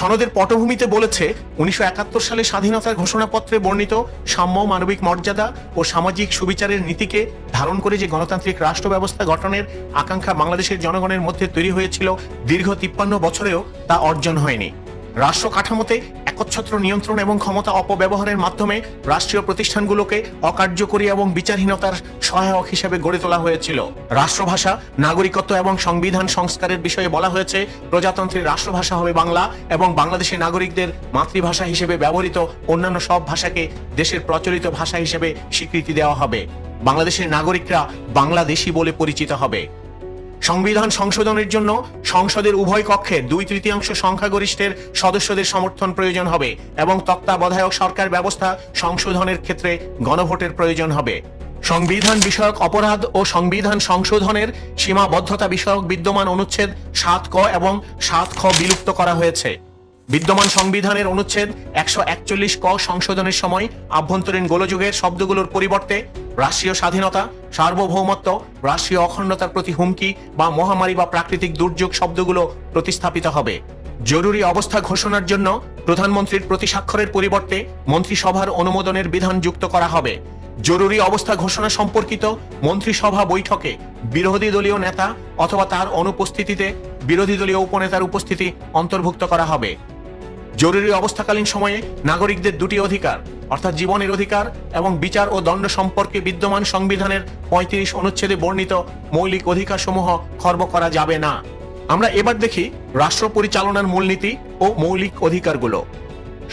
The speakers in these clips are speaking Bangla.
সনদের পটভূমিতে বলেছে, উনিশশো একাত্তর সালে স্বাধীনতার ঘোষণাপত্রে বর্ণিত সাম্য, মানবিক মর্যাদা ও সামাজিক সুবিচারের নীতিকে ধারণ করে যে গণতান্ত্রিক রাষ্ট্র ব্যবস্থা গঠনের আকাঙ্ক্ষা বাংলাদেশের জনগণের মধ্যে তৈরি হয়েছিল দীর্ঘ তিপ্পান্ন বছরেও তা অর্জন হয়নি। রাষ্ট্র কাঠামোতে একচ্ছত্র নিয়ন্ত্রণ এবং ক্ষমতা অপব্যবহারের মাধ্যমে রাষ্ট্রীয় প্রতিষ্ঠানগুলোকে অকার্যকরী এবং বিচারহীনতার সহায়ক হিসেবে গড়ে তোলা হয়েছিল। রাষ্ট্রভাষা, নাগরিকত্ব এবং সংবিধান সংস্কারের বিষয়ে বলা হয়েছে, প্রজাতন্ত্রের রাষ্ট্রভাষা হবে বাংলা এবং বাংলাদেশের নাগরিকদের মাতৃভাষা হিসেবে ব্যবহৃত অন্যান্য সব ভাষাকে দেশের প্রচলিত ভাষা হিসেবে স্বীকৃতি দেওয়া হবে। বাংলাদেশের নাগরিকরা বাংলাদেশি বলে পরিচিত হবে। সংবিধান সংশোধনের জন্য সংসদের উভয় কক্ষে দুই তৃতীয়াংশ সংখ্যাগরিষ্ঠের সদস্যদের সমর্থন প্রয়োজন হবে এবং তত্ত্বাবধায়ক সরকার ব্যবস্থা সংশোধনের ক্ষেত্রে গণভোটের প্রয়োজন হবে। সংবিধান বিষয়ক অপরাধ ও সংবিধান সংশোধনের সীমাবদ্ধতা বিষয়ক বিদ্যমান অনুচ্ছেদ সাত ক এবং সাত খ বিলুপ্ত করা হয়েছে। বিদ্যমান সংবিধানের অনুচ্ছেদ একশো একচল্লিশ ক সংশোধনের সময় আভ্যন্তরীণ গোলযোগের শব্দগুলোর পরিবর্তে রাষ্ট্রীয় স্বাধীনতা, সার্বভৌমত্ব, রাষ্ট্রীয় অখণ্ডতার প্রতি হুমকি বা মহামারী বা প্রাকৃতিক দুর্যোগ শব্দগুলো প্রতিস্থাপিত হবে। জরুরি অবস্থা ঘোষণার জন্য প্রধানমন্ত্রীর প্রতি স্বাক্ষরের পরিবর্তে মন্ত্রিসভার অনুমোদনের বিধান যুক্ত করা হবে। জরুরি অবস্থা ঘোষণা সম্পর্কিত মন্ত্রিসভা বৈঠকে বিরোধী দলীয় নেতা অথবা তার অনুপস্থিতিতে বিরোধী দলীয় উপনেতার উপস্থিতি অন্তর্ভুক্ত করা হবে। জরুরি অবস্থাকালীন সময়ে নাগরিকদের দুটি অধিকার, অর্থাৎ জীবনের অধিকার এবং বিচার ও দণ্ড সম্পর্কে বিদ্যমান সংবিধানের পঁয়ত্রিশ অনুচ্ছেদে বর্ণিত মৌলিক অধিকারসমূহ খর্ব করা যাবে না। আমরা এবার দেখি রাষ্ট্র পরিচালনার মূলনীতি ও মৌলিক অধিকারগুলো।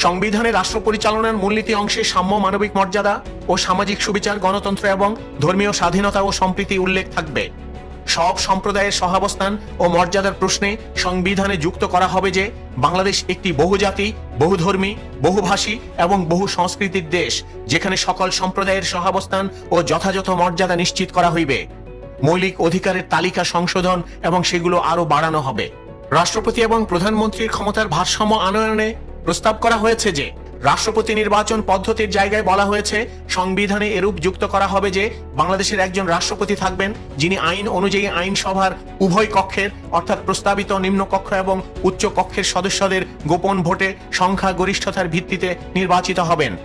সংবিধানে রাষ্ট্র পরিচালনার মূলনীতি অংশে সাম্য মানবিক মর্যাদা ও সামাজিক সুবিচার, গণতন্ত্র এবং ধর্মীয় স্বাধীনতা ও সম্প্রীতি উল্লেখ থাকবে। সব সম্প্রদায়ের সহাবস্থান ও মর্যাদার প্রশ্নে সংবিধানে যুক্ত করা হবে যে বাংলাদেশ একটি বহুজাতি, বহুধর্মী, বহুভাষী এবং বহু সংস্কৃতির দেশ, যেখানে সকল সম্প্রদায়ের সহাবস্থান ও যথাযথ মর্যাদা নিশ্চিত করা হইবে। মৌলিক অধিকারের তালিকা সংশোধন এবং সেগুলো আরও বাড়ানো হবে। রাষ্ট্রপতি এবং প্রধানমন্ত্রীর ক্ষমতার ভারসাম্য আনয়নে প্রস্তাব করা হয়েছে যে রাষ্ট্রপতি নির্বাচন পদ্ধতির জায়গায় বলা হয়েছে, সংবিধানে এরূপ যুক্ত করা হবে যে, বাংলাদেশের একজন রাষ্ট্রপতি থাকবেন, যিনি আইন অনুযায়ী আইনসভার উভয় কক্ষের, অর্থাৎ প্রস্তাবিত নিম্ন কক্ষ এবং উচ্চ কক্ষের সদস্যদের গোপন ভোটে সংখ্যা গরিষ্ঠতার ভিত্তিতে নির্বাচিত হবেন।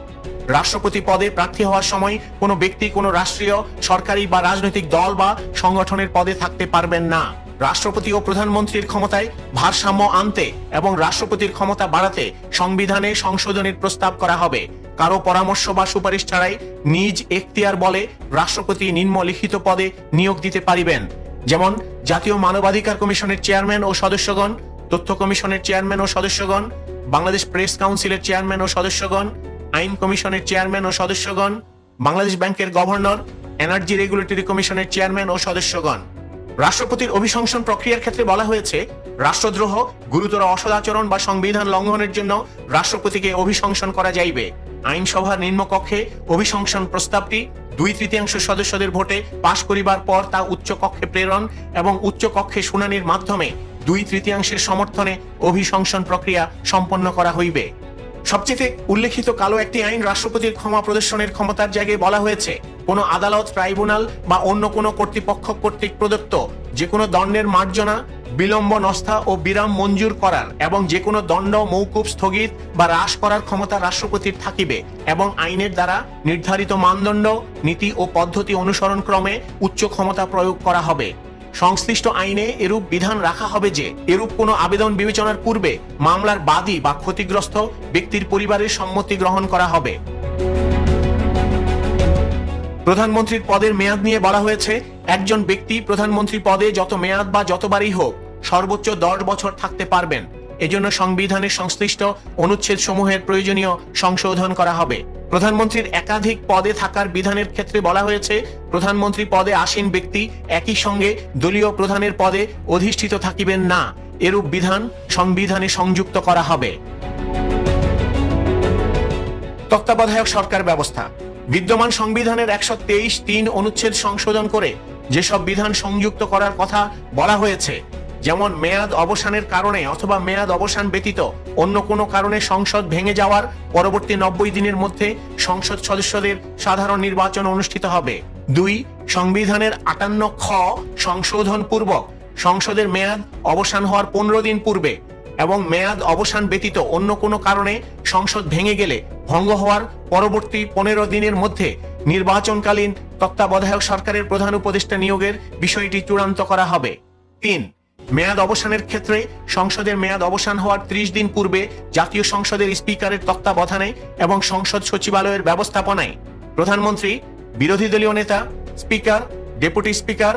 রাষ্ট্রপতি পদে প্রার্থী হওয়ার সময় কোনো ব্যক্তি কোনো রাষ্ট্রীয়, সরকারি বা রাজনৈতিক দল বা সংগঠনের পদে থাকতে পারবেন না। রাষ্ট্রপতি ও প্রধানমন্ত্রীর ক্ষমতায় ভারসাম্য আনতে এবং রাষ্ট্রপতির ক্ষমতা বাড়াতে সংবিধানে সংশোধনের প্রস্তাব করা হবে। কারও পরামর্শ বা সুপারিশ ছাড়াই নিজ এখতিয়ার বলে রাষ্ট্রপতি নিম্নলিখিত পদে নিয়োগ দিতে পারিবেন। যেমন, জাতীয় মানবাধিকার কমিশনের চেয়ারম্যান ও সদস্যগণ, তথ্য কমিশনের চেয়ারম্যান ও সদস্যগণ, বাংলাদেশ প্রেস কাউন্সিলের চেয়ারম্যান ও সদস্যগণ, আইন কমিশনের চেয়ারম্যান ও সদস্যগণ, বাংলাদেশ ব্যাংকের গভর্নর, এনার্জি রেগুলেটরি কমিশনের চেয়ারম্যান ও সদস্যগণ। রাষ্ট্রপতির অভিশংসন প্রক্রিয়ার ক্ষেত্রে বলা হয়েছে, রাষ্ট্রদ্রোহ, গুরুতর অসদাচরণ বা সংবিধান লঙ্ঘনের জন্য রাষ্ট্রপতিকে অভিশংসন করা যাইবে। আইনসভার নিম্নকক্ষে অভিশংসন প্রস্তাবটি দুই তৃতীয়াংশ সদস্যদের ভোটে পাশ করিবার পর তা উচ্চকক্ষে প্রেরণ এবং উচ্চকক্ষে শুনানির মাধ্যমে দুই তৃতীয়াংশের সমর্থনে অভিশংসন প্রক্রিয়া সম্পন্ন করা হইবে। সবচেয়ে উল্লেখিত কালো একটি আইন রাষ্ট্রপতির ক্ষমা প্রদর্শনের ক্ষমতার জায়গায় বলা হয়েছে, কোনো আদালত, ট্রাইব্যুনাল বা অন্য কোনো কর্তৃপক্ষ কর্তৃক প্রদত্ত যে কোনো দণ্ডের মার্জনা, বিলম্ব নস্থা ও বিরাম মঞ্জুর করার এবং যে কোনো দণ্ড, মৌকুব স্থগিত বা হ্রাস করার ক্ষমতা রাষ্ট্রপতির থাকিবে এবং আইনের দ্বারা নির্ধারিত মানদণ্ড, নীতি ও পদ্ধতি অনুসরণ ক্রমে উচ্চ ক্ষমতা প্রয়োগ করা হবে। সংশ্লিষ্ট আইনে এরূপ বিধান রাখা হবে যে, এরূপ কোনো আবেদন বিবেচনার পূর্বে মামলার বাদী বা ক্ষতিগ্রস্ত ব্যক্তির পরিবারের সম্মতি গ্রহণ করা হবে। প্রধানমন্ত্রীর পদের মেয়াদ নিয়ে বলা হয়েছে, একজন ব্যক্তি প্রধানমন্ত্রী পদে যত মেয়াদ বা যতবারই হোক সর্বোচ্চ দশ বছর থাকতে পারবেন। এজন্য সংবিধানের সংশ্লিষ্ট অনুচ্ছেদ সমূহের প্রয়োজনীয় সংশোধন করা হবে। প্রধানমন্ত্রীর একাধিক পদে থাকার বিধানের ক্ষেত্রে বলা হয়েছে, প্রধানমন্ত্রী পদে আসীন ব্যক্তি একই সঙ্গে দলীয় প্রধানের পদে অধিষ্ঠিত থাকিবেন না। এরূপ বিধান সংবিধানে সংযুক্ত করা হবে। তত্ত্বাবধায়ক সরকার ব্যবস্থা। বিদ্যমান সংবিধানের একশো তেইশ তিন অনুচ্ছেদ সংশোধন করে যেসব বিধান সংযুক্ত করার কথা বলা হয়েছে যেমন মেয়াদ অবসানের কারণে অথবা মেয়াদ অবসান ব্যতীত, অন্য কোনো কারণে সংসদ ভেঙে যাওয়ার পরবর্তী নব্বই দিনের মধ্যে সংসদ সদস্যদের সাধারণ নির্বাচন অনুষ্ঠিত হবে। দুই, সংবিধানের আটান্ন খ সংশোধন পূর্বক সংসদের মেয়াদ অবসান হওয়ার পনেরো দিন পূর্বে এবং মেয়াদ অবসান ব্যতীত অন্য কোনো কারণে সংসদ ভেঙে গেলে ভঙ্গ হওয়ার পরবর্তী পনেরো দিনের মধ্যে নির্বাচনকালীন তত্ত্বাবধায়ক সরকারের প্রধান উপদেষ্টা নিয়োগের বিষয়টি চূড়ান্ত করা হবে। তিন মেয়াদ অবসানের ক্ষেত্রে সংসদের মেয়াদ অবসান হওয়ার ত্রিশ দিন পূর্বে জাতীয় সংসদের স্পিকারের তত্ত্বাবধানে এবং সংসদ সচিবালয়ের ব্যবস্থাপনায় প্রধানমন্ত্রী, বিরোধী দলীয় নেতা, স্পিকার, ডেপুটি স্পিকার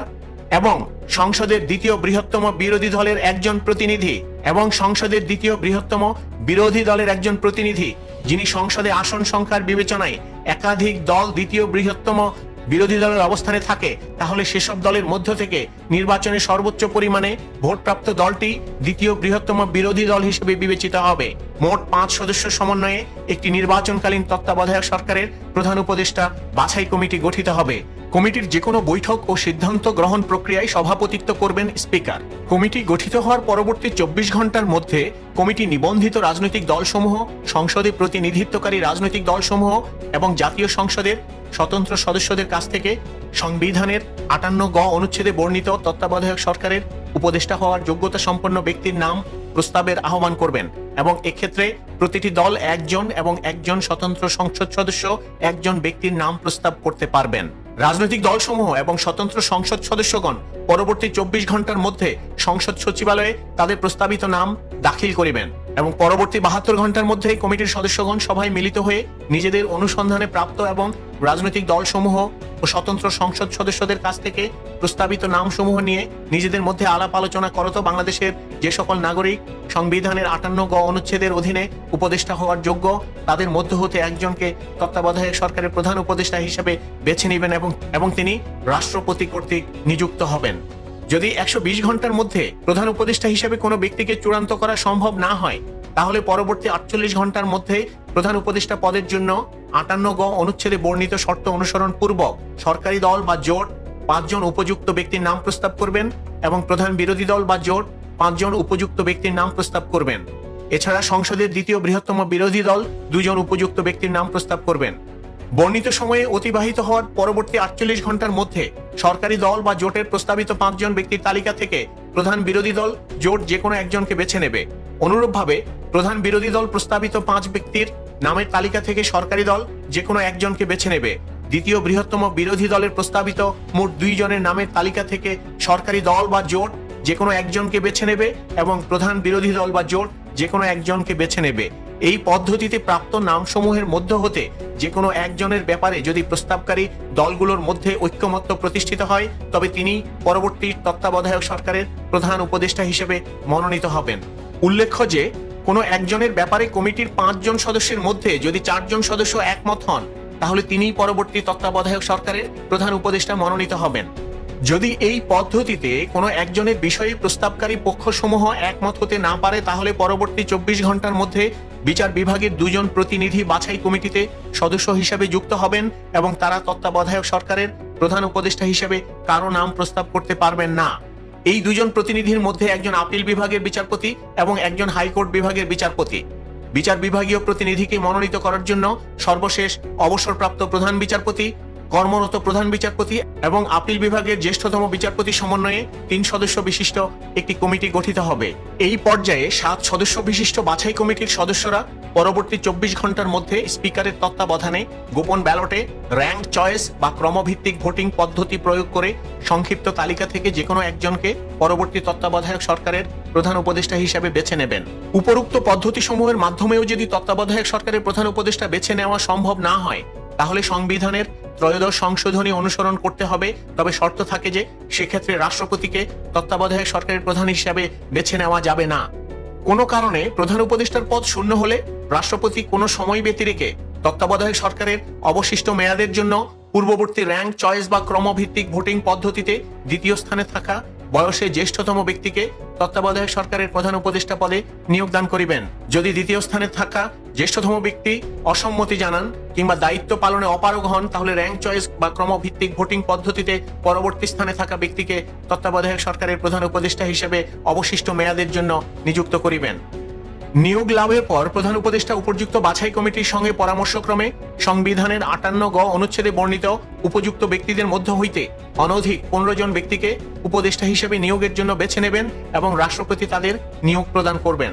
এবং সংসদের দ্বিতীয় বৃহত্তম বিরোধী দলের একজন প্রতিনিধি এবং সংসদের দ্বিতীয় বৃহত্তম বিরোধী দলের একজন প্রতিনিধি, যিনি সংসদে আসন সংখ্যার বিবেচনায় একাধিক দল দ্বিতীয় বৃহত্তম বিরোধী দলের অবস্থানে থাকে, তাহলে সেসব দলের মধ্য থেকে নির্বাচনে সর্বোচ্চ পরিমাণে ভোটপ্রাপ্ত দলটি দ্বিতীয় বৃহত্তম বিরোধী দল হিসেবে বিবেচিত হবে। মোট পাঁচ সদস্য সমন্বয়ে একটি নির্বাচনকালীন তত্ত্বাবধায়ক সরকারের প্রধান উপদেষ্টা বাছাই কমিটি গঠিত হবে। কমিটির যে কোনো বৈঠক ও সিদ্ধান্ত গ্রহণ প্রক্রিয়ায় সভাপতিত্ব করবেন স্পিকার। কমিটি গঠিত হওয়ার পরবর্তী চব্বিশ ঘণ্টার মধ্যে কমিটি নিবন্ধিত রাজনৈতিক দলসমূহ, সংসদে প্রতিনিধিত্বকারী রাজনৈতিক দলসমূহ এবং জাতীয় সংসদের স্বতন্ত্র সদস্যদের কাছ থেকে সংবিধানের আটান্ন গ অনুচ্ছেদে বর্ণিত তত্ত্বাবধায়ক সরকারের উপদেষ্টা হওয়ার যোগ্যতা সম্পন্ন ব্যক্তির নাম প্রস্তাবের আহ্বান করবেন এবং এক্ষেত্রে প্রতিটি দল একজন এবং একজন স্বতন্ত্র সংসদ সদস্য একজন ব্যক্তির নাম প্রস্তাব করতে পারবেন। রাজনৈতিক দলসমূহ এবং স্বতন্ত্র সংসদ সদস্যগণ পরবর্তী চব্বিশ ঘণ্টার মধ্যে সংসদ সচিবালয়ে তাদের প্রস্তাবিত নাম দাখিল করিবেন এবং পরবর্তী বাহাত্তর ঘণ্টার মধ্যে কমিটির সদস্যগণ সভায় মিলিত হয়ে নিজেদের অনুসন্ধানে প্রাপ্ত এবং রাজনৈতিক দলসমূহ ও স্বতন্ত্র সংসদ সদস্যদের কাছ থেকে প্রস্তাবিত নামসমূহ নিয়ে নিজেদের মধ্যে আলাপ আলোচনা করত বাংলাদেশের যে সকল নাগরিক সংবিধানের আটান্ন গ অনুচ্ছেদের অধীনে উপদেষ্টা হওয়ার যোগ্য, তাদের মধ্য হতে একজনকে তত্ত্বাবধায়ক সরকারের প্রধান উপদেষ্টা হিসেবে বেছে নেবেন এবং এবং তিনি রাষ্ট্রপতি কর্তৃক নিযুক্ত হবেন। যদি একশো বিশ ঘণ্টার মধ্যে প্রধান উপদেষ্টা হিসেবে কোনো ব্যক্তিকে চূড়ান্ত করা সম্ভব না হয়, তাহলে পরবর্তী আটচল্লিশ ঘণ্টার মধ্যে প্রধান উপদেষ্টা পদের জন্য আটান্ন গ অনুচ্ছেদে বর্ণিত শর্ত অনুসরণ পূর্বক সরকারি দল বা জোট পাঁচজন উপযুক্ত ব্যক্তির নাম প্রস্তাব করবেন এবং প্রধান বিরোধী দল বা জোট পাঁচজন উপযুক্ত ব্যক্তির নাম প্রস্তাব করবেন। এছাড়া সংসদের দ্বিতীয় বৃহত্তম বিরোধী দল দুজন উপযুক্ত ব্যক্তির নাম প্রস্তাব করবেন। বর্ণিত সময়ে অতিবাহিত হওয়ার পরবর্তী আটচল্লিশ ঘণ্টার মধ্যে সরকারি দল বা জোটের প্রস্তাবিত পাঁচজন ব্যক্তির তালিকা থেকে প্রধান বিরোধী দল জোট যে কোনো একজনকে বেছে নেবে। অনুরূপভাবে, প্রধান বিরোধী দল প্রস্তাবিত পাঁচ ব্যক্তির নামের তালিকা থেকে সরকারি দল যে কোনো একজনকে বেছে নেবে। দ্বিতীয় বৃহত্তম বিরোধী দলের প্রস্তাবিত মোট দুইজনের নামের তালিকা থেকে সরকারি দল বা জোট যে কোনো একজনকে বেছে নেবে এবং প্রধান বিরোধী দল বা জোট যে কোনো একজনকে বেছে নেবে। এই পদ্ধতিতে প্রাপ্ত নামসমূহের মধ্য হতে যে কোনো একজনের ব্যাপারে যদি প্রস্তাবকারী দলগুলোর মধ্যে ঐক্যমত্য প্রতিষ্ঠিত হয়, তবে তিনি পরবর্তী তত্ত্বাবধায়ক সরকারের প্রধান উপদেষ্টা হিসেবে মনোনীত হবেন। উল্লেখ্য যে, কোনো একজনের ব্যাপারে কমিটির পাঁচজন সদস্যের মধ্যে যদি চারজন সদস্য একমত হন, তাহলে তিনিই পরবর্তী তত্ত্বাবধায়ক সরকারের প্রধান উপদেষ্টা মনোনীত হবেন। যদি এই পদ্ধতিতে কোনো একজনের বিষয়ে প্রস্তাবকারী পক্ষসমূহ একমত হতে না পারে, তাহলে পরবর্তী চব্বিশ ঘণ্টার মধ্যে বিচার বিভাগের দুজন প্রতিনিধি বাছাই কমিটিতে সদস্য হিসাবে যুক্ত হবেন এবং তারা তত্ত্বাবধায়ক সরকারের প্রধান উপদেষ্টা হিসেবে কারও নাম প্রস্তাব করতে পারবেন না। এই দুজন প্রতিনিধির মধ্যে একজন আপিল বিভাগের বিচারপতি এবং একজন হাইকোর্ট বিভাগের বিচারপতি। বিচার বিভাগীয় প্রতিনিধিকে মনোনীত করার জন্য সর্বশেষ অবসরপ্রাপ্ত প্রধান বিচারপতি কর্মরত প্রধান বিচারপতি এবং আপিল বিভাগের জ্যেষ্ঠতম বিচারপতি সমন্বয়ে তিন সদস্য বিশিষ্ট একটি কমিটি গঠিত হবে। এই পর্যায়ে সাত সদস্য বিশিষ্ট বাছাই কমিটির সদস্যরা পরবর্তী চব্বিশ ঘণ্টার মধ্যে স্পিকারের তত্ত্বাবধানে গোপন ব্যালটে র্যাঙ্ক চয়েস বা ক্রমভিত্তিক ভোটিং পদ্ধতি প্রয়োগ করে সংক্ষিপ্ত তালিকা থেকে যে কোনো একজনকে পরবর্তী তত্ত্বাবধায়ক সরকারের প্রধান উপদেষ্টা হিসেবে বেছে নেবেন। উপরোক্ত পদ্ধতিসমূহের মাধ্যমেও যদি তত্ত্বাবধায়ক সরকারের প্রধান উপদেষ্টা বেছে নেওয়া সম্ভব না হয়, তাহলে সংবিধানের ত্রয়োদশ সংশোধনী অনুসরণ করতে হবে। তবে শর্ত থাকে যে, সেক্ষেত্রে রাষ্ট্রপতিকে তত্ত্বাবধায়ক সরকারের প্রধান হিসাবে বেছে নেওয়া যাবে না। কোনো কারণে প্রধান উপদেষ্টার পদ শূন্য হলে রাষ্ট্রপতি কোনো সময় ব্যতিরেকে তত্ত্বাবধায়ক সরকারের অবশিষ্ট মেয়াদের জন্য পূর্ববর্তী র্যাঙ্ক চয়েস বা ক্রমভিত্তিক ভোটিং পদ্ধতিতে দ্বিতীয় স্থানে থাকা বয়সে জ্যেষ্ঠতম ব্যক্তিকে তত্ত্বাবধায়ক সরকারের প্রধান উপদেষ্টা পদে নিয়োগদান করিবেন। যদি দ্বিতীয় স্থানে থাকা জ্যেষ্ঠতম ব্যক্তি অসম্মতি জানান কিংবা দায়িত্ব পালনে অপারগ হন, তাহলে র্যাঙ্ক চয়েস বা ক্রমভিত্তিক ভোটিং পদ্ধতিতে পরবর্তী স্থানে থাকা ব্যক্তিকে তত্ত্বাবধায়ক সরকারের প্রধান উপদেষ্টা হিসেবে অবশিষ্ট মেয়াদের জন্য নিযুক্ত করিবেন। নিয়োগ লাভের পর প্রধান উপদেষ্টা উপযুক্ত বাছাই কমিটির সঙ্গে পরামর্শক্রমে সংবিধানের আটান্ন গ অনুচ্ছেদে বর্ণিত উপযুক্ত ব্যক্তিদের মধ্য হইতে অনধিক পনেরো জন ব্যক্তিকে উপদেষ্টা হিসেবে নিয়োগের জন্য বেছে নেবেন এবং রাষ্ট্রপতি তাদের নিয়োগ প্রদান করবেন।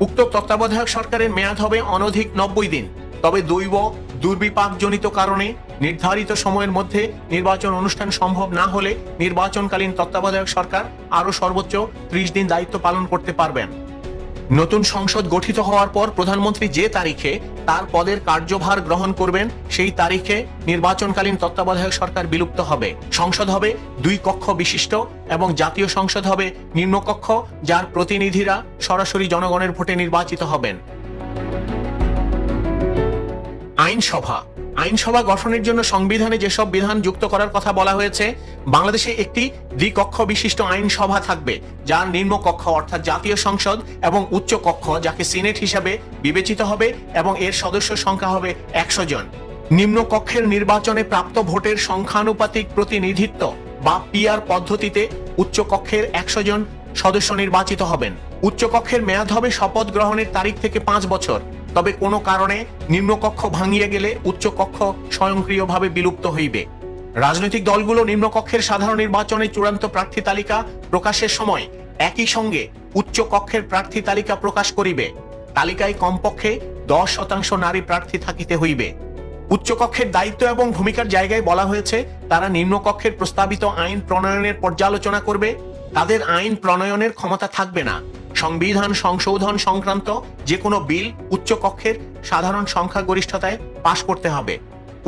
উক্ত তত্ত্বাবধায়ক সরকারের মেয়াদ হবে অনধিক নব্বই দিন। তবে দৈব, দুর্বিপাকজনিত কারণে নির্ধারিত সময়ের মধ্যে নির্বাচন অনুষ্ঠান সম্ভব না হলে নির্বাচনকালীন তত্ত্বাবধায়ক সরকার আরও সর্বোচ্চ ত্রিশ দিন দায়িত্ব পালন করতে পারবেন। নতুন সংসদ গঠিত হওয়ার পর প্রধানমন্ত্রী যে তারিখে তার পদের কার্যভার গ্রহণ করবেন, সেই তারিখে নির্বাচনকালীন তত্ত্বাবধায়ক সরকার বিলুপ্ত হবে। সংসদ হবে দুই কক্ষ বিশিষ্ট এবং জাতীয় সংসদ হবে নিম্নকক্ষ যার প্রতিনিধিরা সরাসরি জনগণের ভোটে নির্বাচিত হবেন। আইনসভা আইনসভা গঠনের জন্য সংবিধানে যেসব বিধান যুক্ত করার কথা বলা হয়েছে, বাংলাদেশে একটি দ্বিকক্ষ বিশিষ্ট আইনসভা থাকবে যার নিম্নকক্ষ অর্থাৎ জাতীয় সংসদ এবং উচ্চ কক্ষ, যাকে সিনেট হিসাবে বিবেচিত হবে এবং এর সদস্য সংখ্যা হবে একশো জন। নিম্নকক্ষের নির্বাচনে প্রাপ্ত ভোটের সংখ্যানুপাতিক প্রতিনিধিত্ব বা পিআর পদ্ধতিতে উচ্চকক্ষের একশো জন সদস্য নির্বাচিত হবেন। উচ্চকক্ষের মেয়াদ হবে শপথ গ্রহণের তারিখ থেকে পাঁচ বছর। তবে কোনো কারণে নিম্নকক্ষ ভাঙিয়ে গেলে উচ্চকক্ষ স্বয়ংক্রিয়ভাবে বিলুপ্ত হইবে। রাজনৈতিক দলগুলো নিম্নকক্ষের সাধারণ নির্বাচনে চূড়ান্ত প্রার্থী তালিকা প্রকাশের সময় একই সঙ্গে উচ্চ কক্ষের প্রার্থী তালিকা প্রকাশ করিবে। তালিকায় কমপক্ষে দশ শতাংশ নারী প্রার্থী থাকিতে হইবে। উচ্চকক্ষের দায়িত্ব এবং ভূমিকার জায়গায় বলা হয়েছে, তারা নিম্নকক্ষের প্রস্তাবিত আইন প্রণয়নের পর্যালোচনা করবে। তাদের আইন প্রণয়নের ক্ষমতা থাকবে না। সংবিধান সংশোধন সংক্রান্ত যে কোনো বিল উচ্চকক্ষের সাধারণ সংখ্যাগরিষ্ঠতায় পাশ করতে হবে।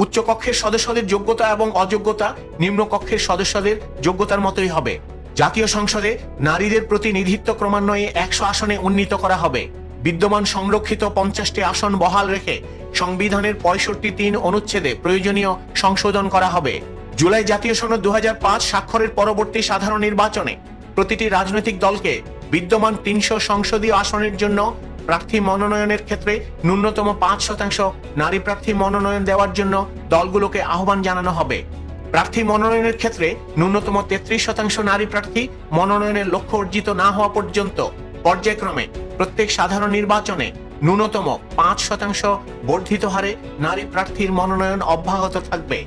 উচ্চকক্ষের সদস্যদের যোগ্যতা এবং অযোগ্যতা নিম্নকক্ষের সদস্যদের যোগ্যতার মতোই হবে। জাতীয় সংসদে নারীদের প্রতিনিধিত্ব ক্রমান্বয়ে একশো আসনে উন্নীত করা হবে। বিদ্যমান সংরক্ষিত পঞ্চাশটি আসন বহাল রেখে সংবিধানের পঁয়ষট্টি তিন অনুচ্ছেদে প্রয়োজনীয় সংশোধন করা হবে। জুলাই জাতীয় সনদ দু হাজার পাঁচ স্বাক্ষরের পরবর্তী সাধারণ নির্বাচনে প্রতিটি রাজনৈতিক দলকে বিদ্যমান তিনশো সংসদীয় আসনের জন্য প্রার্থী মনোনয়নের ক্ষেত্রে ন্যূনতম পাঁচ শতাংশ নারী প্রার্থী মনোনয়ন দেওয়ার জন্য দলগুলোকে আহ্বান জানানো হবে। প্রার্থী মনোনয়নের ক্ষেত্রে ন্যূনতম তেত্রিশ শতাংশ নারী প্রার্থী মনোনয়নের লক্ষ্য অর্জিত না হওয়া পর্যন্ত পর্যায়ক্রমে প্রত্যেক সাধারণ নির্বাচনে ন্যূনতম পাঁচ শতাংশ বর্ধিত হারে নারী প্রার্থীর মনোনয়ন অব্যাহত থাকবে।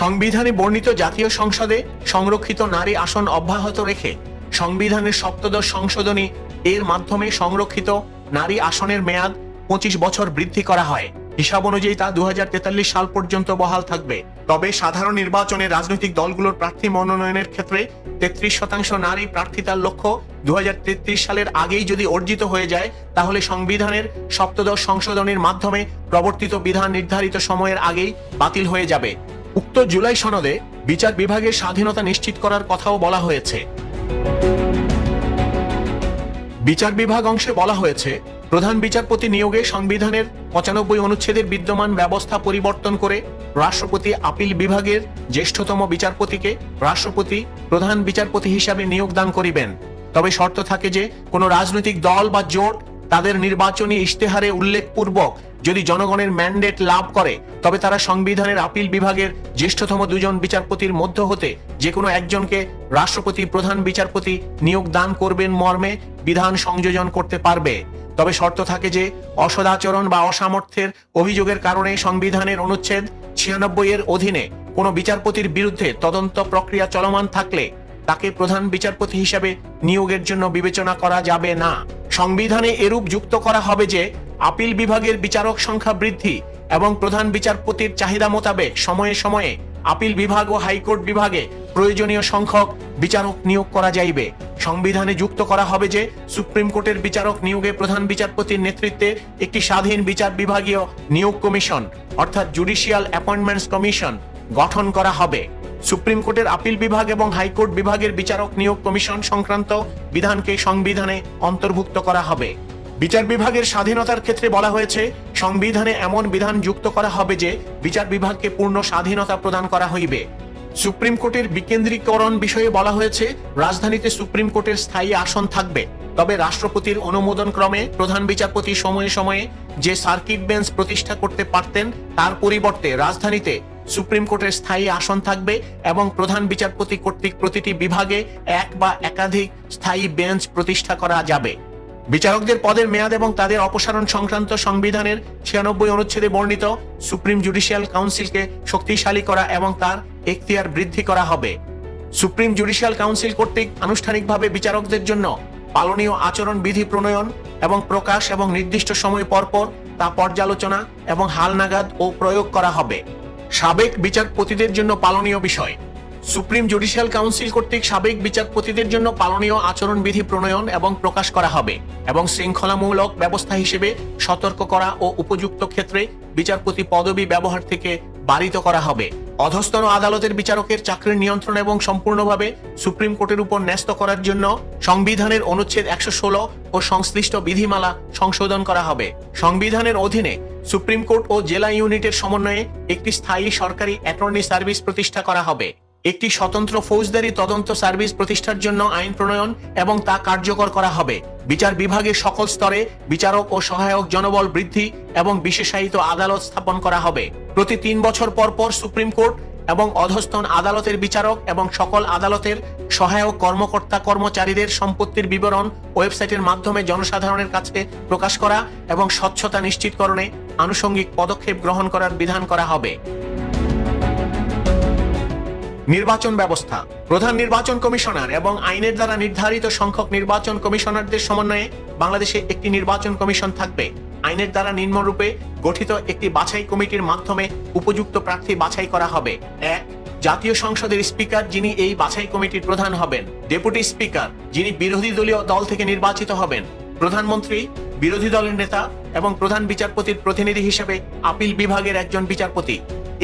সংবিধানে বর্ণিত জাতীয় সংসদে সংরক্ষিত নারী আসন অব্যাহত রেখে সংবিধানের সপ্তদশ সংশোধনী এর মাধ্যমে সংরক্ষিত নারী আসনের মেয়াদ পঁচিশ বছর বৃদ্ধি করা হয়। হিসাব অনুযায়ী তা দু হাজার তেতাল্লিশ সাল পর্যন্ত বহাল থাকবে। তবে সাধারণ নির্বাচনে রাজনৈতিক দলগুলোর প্রার্থী মনোনয়নের ক্ষেত্রে তেত্রিশ শতাংশ নারী প্রার্থিতার লক্ষ্য। দু হাজার তেত্রিশ সালের আগেই যদি অর্জিত হয়ে যায়, তাহলে সংবিধানের সপ্তদশ সংশোধনের মাধ্যমে প্রবর্তিত বিধান নির্ধারিত সময়ের আগেই বাতিল হয়ে যাবে। উক্ত জুলাই সনদে বিচার বিভাগের স্বাধীনতা নিশ্চিত করার কথাও বলা হয়েছে। বিচার বিভাগ অংশে বলা হয়েছে, প্রধান বিচারপতি নিয়োগে সংবিধানের পঁচানব্বই অনুচ্ছেদের বিদ্যমান ব্যবস্থা পরিবর্তন করে রাষ্ট্রপতি আপিল বিভাগের জ্যেষ্ঠতম বিচারপতিকে রাষ্ট্রপতি, প্রধান বিচারপতি হিসাবে নিয়োগ দান করিবেন। তবে শর্ত থাকে যে, কোনো রাজনৈতিক দল বা জোট তাদের নির্বাচনী ইশতেহারে উল্লেখপূর্বক যদি জনগণের ম্যান্ডেট লাভ করে, তবে তারা সংবিধানের আপিল বিভাগের জ্যেষ্ঠতম দুজন বিচারপতির মধ্য হতে যে কোনো একজনকে রাষ্ট্রপতি, প্রধান বিচারপতি নিয়োগ দান করবেন মর্মে বিধান সংযোজন করতে পারবে। তবে শর্ত থাকে যে, অসদাচরণ বা অসামর্থ্যের অভিযোগের কারণে সংবিধানের অনুচ্ছেদ ছিয়ানব্বই এর অধীনে কোনো বিচারপতির বিরুদ্ধে তদন্ত প্রক্রিয়া চলমান থাকলে তাকে প্রধান বিচারপতি হিসাবে নিয়োগের জন্য বিবেচনা করা যাবে না। সংবিধানে এরূপ যুক্ত করা হবে যে, আপিল বিভাগের বিচারক সংখ্যা বৃদ্ধি এবং প্রধান বিচারপতির চাহিদা মোতাবেক সময়ে সময়ে আপিল বিভাগ ও হাইকোর্ট বিভাগে প্রয়োজনীয় সংখ্যক বিচারক নিয়োগ করা যাইবে। সংবিধানে যুক্ত করা হবে যে, সুপ্রিম কোর্টের বিচারক নিয়োগে প্রধান বিচারপতির নেতৃত্বে একটি স্বাধীন বিচার বিভাগীয় নিয়োগ কমিশন অর্থাৎ জুডিশিয়াল অ্যাপয়েন্টমেন্টস কমিশন গঠন করা হবে। সুপ্রিম কোর্টের আপিল বিভাগ এবং হাইকোর্ট বিভাগের বিচারক নিয়োগ কমিশন সংক্রান্ত বিধানকে সংবিধানে অন্তর্ভুক্ত করা হবে। বিচার বিভাগের স্বাধীনতার ক্ষেত্রে বলা হয়েছে, সংবিধানে এমন বিধান যুক্ত করা হবে যে বিচার বিভাগকে পূর্ণ স্বাধীনতা প্রদান করা হইবে। সুপ্রিম কোর্টের বিকেন্দ্রীকরণ বিষয়ে বলা হয়েছে, রাজধানীতে সুপ্রিম কোর্টের স্থায়ী আসন থাকবে। তবে রাষ্ট্রপতির অনুমোদন ক্রমে প্রধান বিচারপতি সময়ে সময়ে যে সার্কিট বেঞ্চ প্রতিষ্ঠা করতে পারতেন, তার পরিবর্তে রাজধানীতে সুপ্রিম কোর্টের স্থায়ী আসন থাকবে এবং প্রধান বিচারপতি কর্তৃক প্রতিটি বিভাগে এক বা একাধিক স্থায়ী বেঞ্চ প্রতিষ্ঠা করা যাবে। বিচারকদের পদের মেয়াদ এবং তাদের অপসারণ সংক্রান্ত সংবিধানের ছিয়ানব্বই অনুচ্ছেদে বর্ণিত সুপ্রিম জুডিশিয়াল কাউন্সিলকে শক্তিশালী করা এবং তার এখতিয়ার বৃদ্ধি করা হবে। সুপ্রিম জুডিশিয়াল কাউন্সিল কর্তৃক আনুষ্ঠানিকভাবে বিচারকদের জন্য পালনীয় আচরণ বিধি প্রণয়ন এবং প্রকাশ এবং নির্দিষ্ট সময় পরপর তা পর্যালোচনা এবং হালনাগাদ ও প্রয়োগ করা হবে। সাবেক বিচারপতিদের জন্য পালনীয় বিষয়। সুপ্রিম জুডিশিয়াল কাউন্সিল কর্তৃক সাবেক বিচারপতিদের জন্য পালনীয় আচরণবিধি প্রণয়ন এবং প্রকাশ করা হবে এবং শৃঙ্খলামূলক ব্যবস্থা হিসেবে সতর্ক করা ও উপযুক্ত ক্ষেত্রে বিচারপতি পদবি ব্যবহার থেকে বারিত করা হবে। অধস্তন আদালতের বিচারকের চাকরির নিয়ন্ত্রণ এবং সম্পূর্ণভাবে সুপ্রিম কোর্টের উপর ন্যস্ত করার জন্য সংবিধানের অনুচ্ছেদ একশো ষোলো ও সংশ্লিষ্ট বিধিমালা সংশোধন করা হবে। সংবিধানের অধীনে সুপ্রিম কোর্ট ও জেলা ইউনিটের সমন্বয়ে একটি স্থায়ী সরকারি অ্যাটর্নি সার্ভিস প্রতিষ্ঠা করা হবে। একটি স্বতন্ত্র ফৌজদারি তদন্ত সার্ভিস প্রতিষ্ঠার জন্য আইন প্রণয়ন এবং তা কার্যকর করা হবে। বিচার বিভাগের সকল স্তরে বিচারক ও সহায়ক জনবল বৃদ্ধি এবং বিশেষায়িত আদালত স্থাপন করা হবে। প্রতি তিন বছর পর পর সুপ্রিম কোর্ট এবং অধস্তন আদালতের বিচারক এবং সকল আদালতের সহায়ক কর্মকর্তা কর্মচারীদের সম্পত্তির বিবরণ ওয়েবসাইটের মাধ্যমে জনসাধারণের কাছে প্রকাশ করা এবং স্বচ্ছতা নিশ্চিতকরণে আনুষঙ্গিক পদক্ষেপ গ্রহণ করার বিধান করা হবে। নির্বাচন ব্যবস্থা। প্রধান নির্বাচন কমিশনার এবং আইনের দ্বারা নির্ধারিত সংখ্যক নির্বাচন কমিশনারদের সমন্বয়ে বাংলাদেশে একটি নির্বাচন কমিশন থাকবে। আইনের দ্বারা নিম্নরূপে গঠিত একটি বাছাই কমিটির মাধ্যমে উপযুক্ত প্রার্থী বাছাই করা হবে। এক, জাতীয় সংসদের স্পিকার যিনি এই বাছাই কমিটির প্রধান হবেন। ডেপুটি স্পিকার যিনি বিরোধী দলীয় দল থেকে নির্বাচিত হবেন। প্রধানমন্ত্রী, বিরোধী দলের নেতা এবং প্রধান বিচারপতির প্রতিনিধি হিসেবে আপিল বিভাগের একজন বিচারপতি।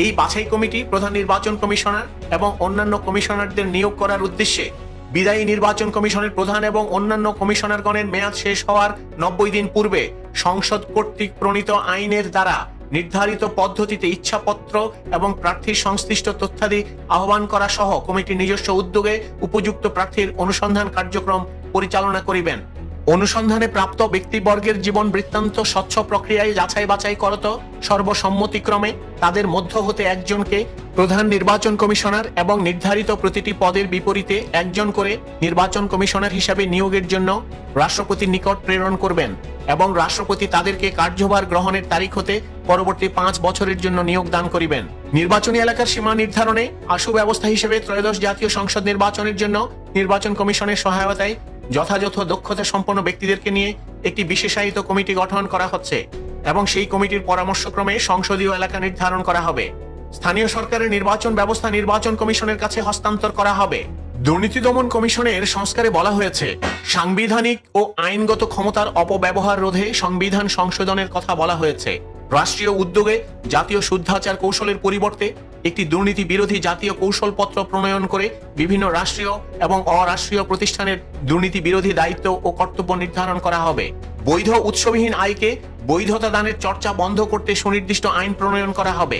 এই বাছাই কমিটি প্রধান নির্বাচন কমিশনার এবং অন্যান্য কমিশনারদের নিয়োগ করার উদ্দেশ্যে বিদায়ী নির্বাচন কমিশনের প্রধান এবং অন্যান্য কমিশনারগণের মেয়াদ শেষ হওয়ার নব্বই দিন পূর্বে সংসদ কর্তৃক প্রণীত আইনের দ্বারা নির্ধারিত পদ্ধতিতে ইচ্ছাপত্র এবং প্রার্থীর সংশ্লিষ্ট তথ্যাদি আহ্বান করা সহ কমিটির নিজস্ব উদ্যোগে উপযুক্ত প্রার্থীর অনুসন্ধান কার্যক্রম পরিচালনা করিবেন। অনুসন্ধানে প্রাপ্ত ব্যক্তিবর্গের জীবন বৃত্তান্ত স্বচ্ছ প্রক্রিয়ায় যাচাই বাছাই করত। সর্বসম্মতিক্রমে তাদের মধ্য হতে একজনকে প্রধান নির্বাচন কমিশনার এবং নির্ধারিত প্রতিটি পদের বিপরীতে একজন করে নির্বাচন কমিশনার হিসাবে নিয়োগের জন্য রাষ্ট্রপতির নিকট প্রেরণ করবেন এবং রাষ্ট্রপতি তাদেরকে কার্যভার গ্রহণের তারিখ হতে পরবর্তী পাঁচ বছরের জন্য নিয়োগ দান করিবেন। নির্বাচনী এলাকার সীমা নির্ধারণে আশু ব্যবস্থা হিসেবে ত্রয়োদশ জাতীয় সংসদ নির্বাচনের জন্য নির্বাচন কমিশনের সহায়তায় যথাযথ দক্ষতা সম্পন্ন ব্যক্তিদেরকে নিয়ে একটি বিশেষায়িত কমিটি গঠন করা হচ্ছে এবং সেই কমিটির পরামর্শক্রমে সংসদীয় এলাকা নির্ধারণ করা হবে। স্থানীয় সরকারের নির্বাচন ব্যবস্থা নির্বাচন কমিশনের কাছে হস্তান্তর করা হবে। দুর্নীতি দমন কমিশনের সংস্কারে বলা হয়েছে, সাংবিধানিক ও আইনগত ক্ষমতার অপব্যবহার রোধে সংবিধান সংশোধনের কথা বলা হয়েছে। রাষ্ট্রীয় উদ্যোগে জাতীয় শুদ্ধাচার কৌশলের পরিবর্তে একটি দুর্নীতি বিরোধী জাতীয় কৌশলপত্র প্রণয়ন করে বিভিন্ন রাষ্ট্রীয় এবং অরাষ্ট্রীয় প্রতিষ্ঠানের দুর্নীতি বিরোধী দায়িত্ব ও কর্তব্য নির্ধারণ করা হবে। বৈধ উৎসবিহীন আয়কে বৈধতা দানের চর্চা বন্ধ করতে সুনির্দিষ্ট আইন প্রণয়ন করা হবে।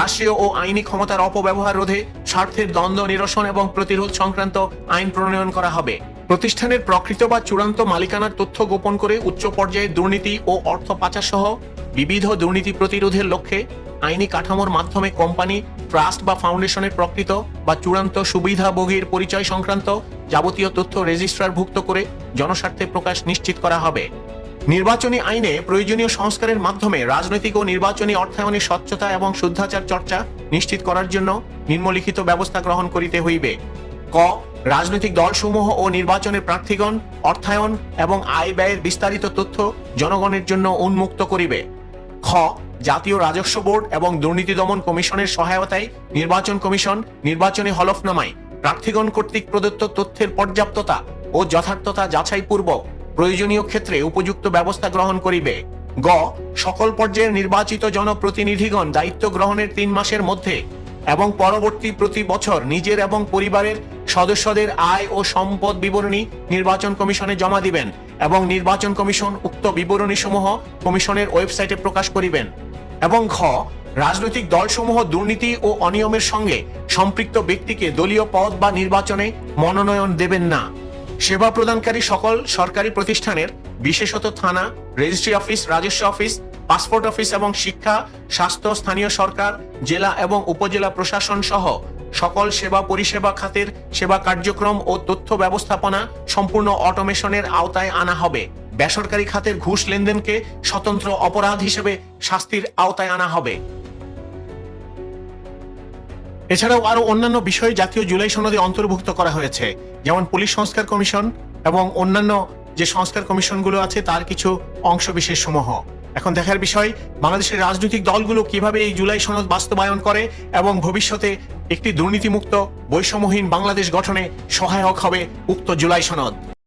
রাষ্ট্রীয় ও আইনি ক্ষমতার অপব্যবহার রোধে স্বার্থের দ্বন্দ্ব নিরসন এবং প্রতিরোধ সংক্রান্ত আইন প্রণয়ন করা হবে। প্রতিষ্ঠানের প্রকৃত বা চূড়ান্ত মালিকানার তথ্য গোপন করে উচ্চ পর্যায়ে দুর্নীতি ও অর্থ পাচার সহ বিবিধ দুর্নীতি প্রতিরোধের লক্ষ্যে আইনি কাঠামোর মাধ্যমে কোম্পানি, ট্রাস্ট বা ফাউন্ডেশনের প্রকৃত বা চূড়ান্ত সুবিধাভোগীর পরিচয় সংক্রান্ত যাবতীয় তথ্য রেজিস্ট্রারভুক্ত করে জনস্বার্থে প্রকাশ নিশ্চিত করা হবে। নির্বাচনী আইনে প্রয়োজনীয় সংস্কারের মাধ্যমে রাজনৈতিক ও নির্বাচনী অর্থায়নের স্বচ্ছতা এবং শুদ্ধাচার চর্চা নিশ্চিত করার জন্য নিম্নলিখিত ব্যবস্থা গ্রহণ করিতে হইবে। ক, রাজনৈতিক দলসমূহ ও নির্বাচনের প্রার্থীগণ অর্থায়ন এবং আয় ব্যয়ের বিস্তারিত তথ্য জনগণের জন্য উন্মুক্ত করিবে। খ, জাতীয় রাজস্ব বোর্ড এবং দুর্নীতি দমন কমিশনের সহায়তায় নির্বাচন কমিশন, নির্বাচনী হলফনামায় প্রার্থীগণ কর্তৃক প্রদত্ত তথ্যের পর্যাপ্ততা ও যথার্থতা যাচাইপূর্বক প্রয়োজনীয় ক্ষেত্রে উপযুক্ত ব্যবস্থা গ্রহণ করিবে। গ, সকল পর্যায়ের নির্বাচিত জনপ্রতিনিধিগণ দায়িত্ব গ্রহণের তিন মাসের মধ্যে এবং পরবর্তী প্রতি বছর নিজের এবং পরিবারের সদস্যদের আয় ও সম্পদ বিবরণী নির্বাচন কমিশনে জমা দিবেন এবং নির্বাচন কমিশন উক্ত বিবরণী সমূহ কমিশনের ওয়েবসাইটে প্রকাশ করিবেন। এবং ঘ, রাজনৈতিক দলসমূহ দুর্নীতি ও অনিয়মের সঙ্গে সম্পৃক্ত ব্যক্তিকে দলীয় পদ বা নির্বাচনে মনোনয়ন দেবেন না। সেবা প্রদানকারী সকল সরকারি প্রতিষ্ঠানের, বিশেষত থানা, রেজিস্ট্রি অফিস, রাজস্ব অফিস পাসপোর্ট অফিস এবং শিক্ষা, স্বাস্থ্য, স্থানীয় সরকার, জেলা এবং উপজেলা প্রশাসন সহ সকল সেবা পরিষেবা খাতের সেবা কার্যক্রম ও তথ্য ব্যবস্থাপনা সম্পূর্ণ অটোমেশনের আওতায় আনা হবে। বেসরকারি খাতের ঘুষ লেনদেনকে স্বতন্ত্র অপরাধ হিসেবে শাস্তির আওতায় আনা হবে। এছাড়াও আরও অন্যান্য বিষয় জাতীয় জুলাই সনদে অন্তর্ভুক্ত করা হয়েছে, যেমন পুলিশ সংস্কার কমিশন এবং অন্যান্য যে সংস্কার কমিশনগুলো আছে তার কিছু অংশবিশেষ সমূহ এখন দেখার বিষয়, বাংলাদেশের রাজনৈতিক দলগুলো কীভাবে এই জুলাই সনদ বাস্তবায়ন করে এবং ভবিষ্যতে একটি দুর্নীতিমুক্ত, বৈষম্যহীন বাংলাদেশ গঠনে সহায়ক হবে উক্ত জুলাই সনদ?